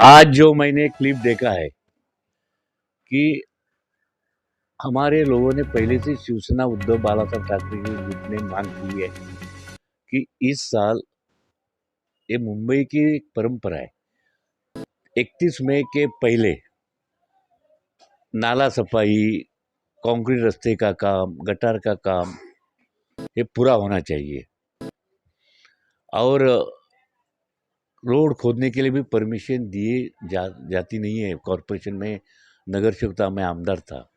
आज जो मैंने क्लिप देखा है कि हमारे लोगों ने पहले से शिवसेना उद्धव बालासाहब ठाकरे के ग्रुप ने मांग की है कि इस साल ये मुंबई की परंपरा है। 31 मई के पहले नाला सफ़ाई, कंक्रीट रास्ते का काम, गटार का काम, ये पूरा होना चाहिए। और रोड खोदने के लिए भी परमिशन दिए जा, जाती नहीं है। कॉरपोरेशन में, नगर सेवकता में आमदार था।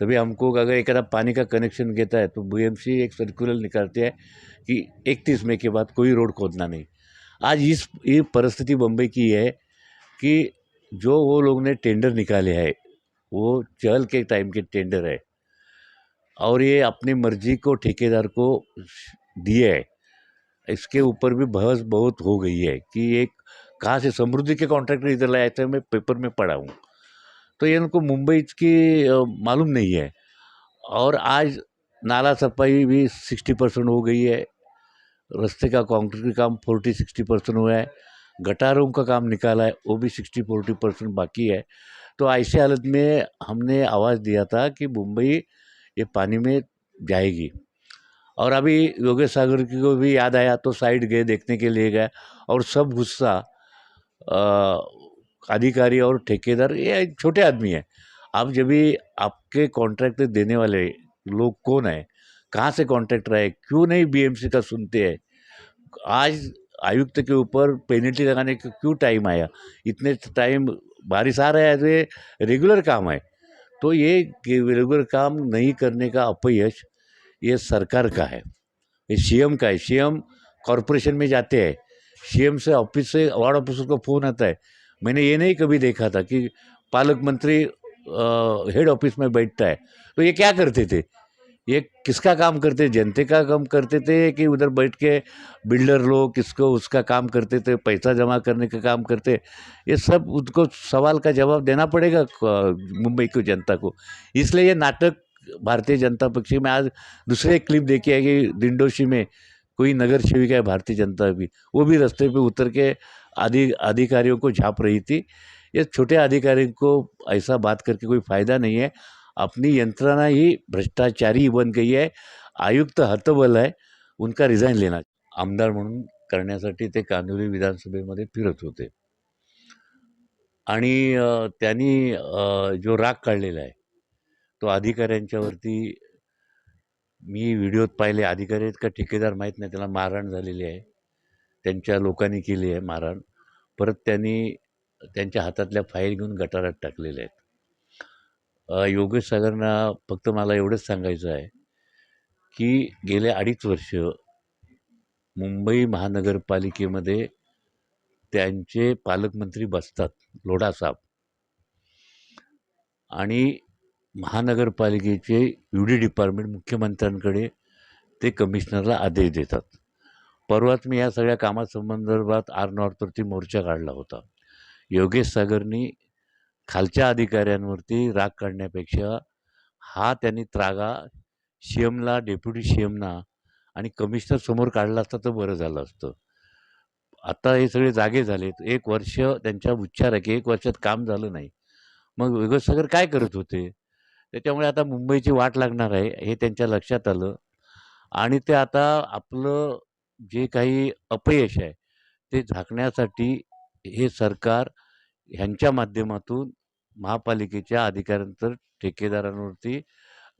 तभी हमको अगर एक पानी का कनेक्शन देता है तो बीएमसी एक सर्कुलर निकालते हैं कि इकतीस मई के बाद कोई रोड खोदना नहीं। आज इस, ये परिस्थिति बम्बई की है कि जो वो लोग ने टेंडर निकाले है, वो चहल के टाइम के टेंडर है। और ये अपनी मर्ज़ी को, ठेकेदार को दिए है। इसके ऊपर भी बहस बहुत हो गई है कि एक कहाँ से समृद्धि के कॉन्ट्रैक्टर इधर लाए थे, मैं पेपर में पढ़ा हूँ। तो ये उनको मुंबई की मालूम नहीं है। और आज नाला सफ़ाई भी सिक्सटी परसेंट हो गई है। रास्ते का कंक्रीट का काम फोर्टी सिक्सटी परसेंट हुआ है। गटारों का काम निकाला है, वो भी सिक्सटी फोर्टी परसेंट बाकी है। तो ऐसे हालत में हमने आवाज़ दिया था कि मुंबई ये पानी में जाएगी। और अभी योगेश सागर की को भी याद आया तो साइड गए देखने के लिए गए और सब गुस्सा अधिकारी और ठेकेदार, ये छोटे आदमी है। अब जब भी आपके कॉन्ट्रैक्ट देने वाले लोग कौन है? कहाँ से कॉन्ट्रैक्टर है क्यों नहीं बीएमसी का सुनते हैं? आज आयुक्त के ऊपर पेनल्टी लगाने का क्यों टाइम आया? इतने टाइम बारिश आ रहा है तो ये रेगुलर काम है। तो ये रेगुलर काम नहीं करने का अपयश ये सरकार का है। ये सीएम का है। सीएम कॉरपोरेशन में जाते हैं। सीएम से ऑफ़िस से वार्ड ऑफिसर को फ़ोन आता है। मैंने ये नहीं कभी देखा था कि पालक मंत्री हेड ऑफ़िस में बैठता है। तो ये क्या करते थे? ये किसका काम करते जनते का काम करते थे कि उधर बैठ के बिल्डर लोग किसको उसका काम करते थे? पैसा जमा करने का काम करते ये सब उसको सवाल का जवाब देना पड़ेगा मुंबई की, जनता को। इसलिए ये नाटक भारतीय जनता पक्ष में आज दूसरे क्लिप देखी है कि दिंडोशी में कोई नगर सेविका है भारतीय जनता की, वो भी रास्ते पे उतर के आदि, अधिकारियों को झाप रही थी। ये छोटे अधिकारियों को ऐसा बात करके कोई फ़ायदा नहीं है। अपनी यंत्रणा ही भ्रष्टाचारी बन गई आहे आयुक्त हतबल आहे उनका रिझाईन लेणार आमदार म्हणून करण्यासाठी ते कांदिवली विधानसभेमध्ये फिरत होते. जो राग काढलेला आहे तो अधिकाऱ्यांच्यावरती मी व्हिडिओत पाहिले. अधिकारी आहेत का ठेकेदार माहीत नाही. त्याला मारहाण झालेली आहे. त्यांच्या लोकांनी केली आहे मारहाण. परत त्यांनी त्यांच्या हातातल्या फाईल घेऊन गटारात टाकलेल्या आहेत. योगेश सागरना फक्त मला एवढंच सांगायचं आहे की गेले अडीच वर्ष मुंबई महानगरपालिकेमध्ये त्यांचे पालकमंत्री बसतात. लोढा साहेब आणि महानगरपालिकेचे यू डी डिपार्टमेंट मुख्यमंत्र्यांकडे ते कमिशनरला आदेश देतात. परवाच मी या सगळ्या कामासंदर्भात आर नॉर्थवरती मोर्चा काढला होता. योगेश सागरनी खालच्या अधिकाऱ्यांवरती राग काढण्यापेक्षा हा त्यांनी त्रागा सी एमला डेप्युटी सी एमना आणि कमिशनर समोर काढला असता तर बरं झालं असतं. आता हे सगळे जागे झालेत. एक वर्ष त्यांच्या उच्चार आहे की एक वर्षात काम झालं नाही. मग योगेश सागर काय करत होते? त्याच्यामुळे आता मुंबईची वाट लागणार आहे हे त्यांच्या लक्षात आलं. आणि ते आता आपलं जे काही अपयश आहे ते झाकण्यासाठी हे सरकार ह्यांच्या माध्यमातून महापालिकेच्या अधिकाऱ्यांतर ठेकेदारांवरती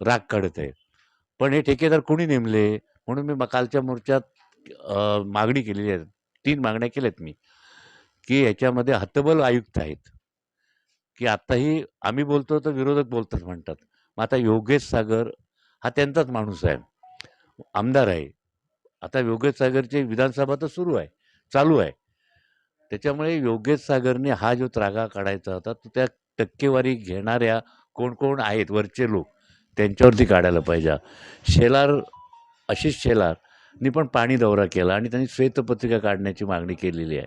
राग काढत आहे. पण हे ठेकेदार कोणी नेमले? म्हणून मी कालच्या मोर्चात मागणी केलेली आहे. तीन मागण्या केल्यात मी. की ह्याच्यामध्ये हतबल आयुक्त आहेत. की आत्ताही आम्ही बोलतो तर विरोधक बोलतात म्हणतात. मग आता योगेश सागर हा त्यांचाच माणूस आहे. आमदार आहे. आता योगेश सागरची विधानसभा तर सुरू आहे चालू आहे. त्याच्यामुळे योगेश सागरने हा जो त्रागा काढायचा होता तो त्या टक्केवारी घेणाऱ्या कोण कोण आहेत वरचे लोक त्यांच्यावरती काढायला पाहिजे. शेलार आशिष शेलारनी पण पाणी दौरा केला आणि त्यांनी श्वेतपत्रिका काढण्याची मागणी केलेली आहे.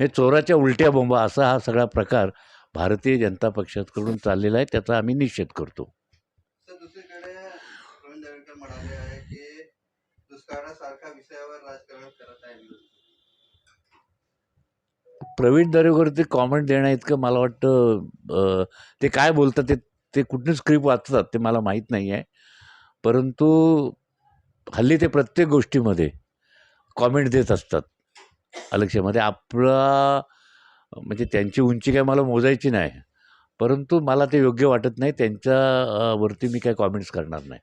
हे चोराच्या उलट्या बोंबा असा हा सगळा प्रकार भारतीय जनता पक्षाकडून चाललेला आहे त्याचा आम्ही निषेध करतो तर दुसरीकडे प्रवीण दरेकर म्हणाले आहे की दुष्काळासारख्या विषयावर राजकारण करत आहे प्रवीण दरेवरती कॉमेंट देण्या इतकं मला वाटतं ते काय बोलतात ते ते कुठली स्क्रिप्ट वाचतात ते मला माहीत नाही आहे परंतु हल्ली ते प्रत्येक गोष्टीमध्ये कॉमेंट देत असतात. अलक्षमध्ये आपला म्हणजे त्यांची उंची काय मला मोजायची नाही. परंतु मला ते योग्य वाटत नाही त्यांच्या वरती मी काय कॉमेंट्स करणार नाही.